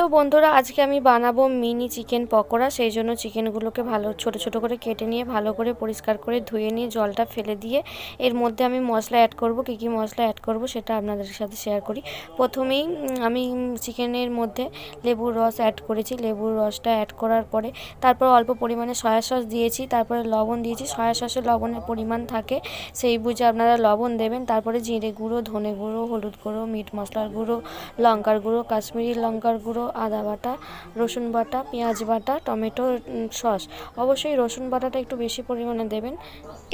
তো বন্ধুরা, আজকে আমি বানাবো মিনি চিকেন পকোড়া। সেই জন্য চিকেনগুলোকে ভালো ছোট ছোট করে কেটে নিয়ে, ভালো করে পরিষ্কার করে ধুয়ে নিয়ে, জলটা ফেলে দিয়ে এর মধ্যে আমি মশলা অ্যাড করব। কী কী মশলা অ্যাড করব সেটা আপনাদের সাথে শেয়ার করি। প্রথমেই আমি চিকেনের মধ্যে লেবুর রস অ্যাড করেছি। লেবুর রসটা অ্যাড করার পরে তারপর অল্প পরিমাণে সয়া সস দিয়েছি, তারপরে লবণ দিয়েছি। সয়া সসে লবণের পরিমাণ থাকে, সেই বুঝে আপনারা লবণ দেবেন। তারপরে জিরে গুঁড়ো, ধনে গুঁড়ো, হলুদ গুঁড়ো, মিট মশলার গুঁড়ো, লঙ্কার গুঁড়ো, কাশ্মীরি লঙ্কার গুঁড়ো আদা বাটা, রসুন বাটা, পেঁয়াজ বাটা, টমেটো সস। অবশ্যই রসুন বাটাটা একটু বেশি পরিমাণে দেবেন।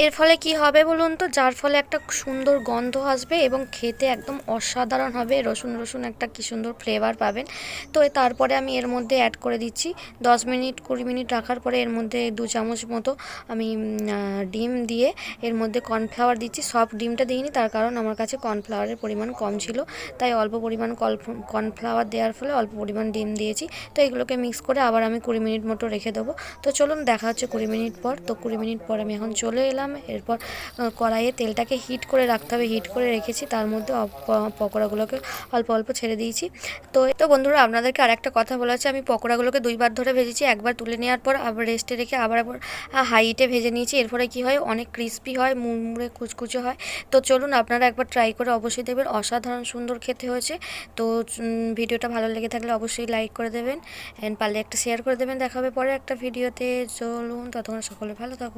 এর ফলে কি হবে বলুন তো? যার ফলে একটা সুন্দর গন্ধ আসবে এবং খেতে একদম অসাধারণ হবে। রসুন রসুন একটা কি সুন্দর ফ্লেভার পাবেন। তো তারপরে আমি এর মধ্যে অ্যাড করে দিচ্ছি। দশ মিনিট, কুড়ি মিনিট রাখার পরে এর মধ্যে দু চামচ মতো আমি ডিম দিয়ে এর মধ্যে কর্নফ্লাওয়ার দিচ্ছি। সব ডিমটা দিইনি, তার কারণ আমার কাছে কর্নফ্লাওয়ারের পরিমাণ কম ছিল। তাই অল্প পরিমাণ কর্নফ্লাওয়ার দেওয়ার ফলে অল্প পরিমাণ ডিম দিয়েছি, তো এগুলোকে মিক্স করে আবার আমি কুড়ি মিনিট মতো রেখে দেবো। তো চলুন দেখা হচ্ছে কুড়ি মিনিট পর। তো কুড়ি মিনিট পর আমি এখন চলে এলাম। এরপর কড়াইয়ে তেলটাকে হিট করে রাখতে হবে। হিট করে রেখেছি। তার মধ্যে পকোড়াগুলোকে অল্প অল্প ছেড়ে দিয়েছি। তো তো বন্ধুরা, আপনাদেরকে আর একটা কথা বলা আছে। আমি পকোড়াগুলোকে দুইবার ধরে ভেজেছি। একবার তুলে নেওয়ার পর আবার রেস্টে রেখে আবার আবার হাইটে ভেজে নিয়েছি। এর ফলে কী হয়? অনেক ক্রিস্পি হয়, মুড়মুড়ে কুচকুচে হয়। তো চলুন আপনারা একবার ট্রাই করে অবশ্যই দেবেন অসাধারণ সুন্দর খেতে হয়েছে। তো ভিডিওটা ভালো লেগে থাকলে অবশ্যই লাইক করে দেবেন অ্যান্ড পারলে একটা শেয়ার করে দেবেন। দেখা হবে পরে একটা ভিডিওতে চলুন, ততক্ষণ সকলে ভালো থাকুন।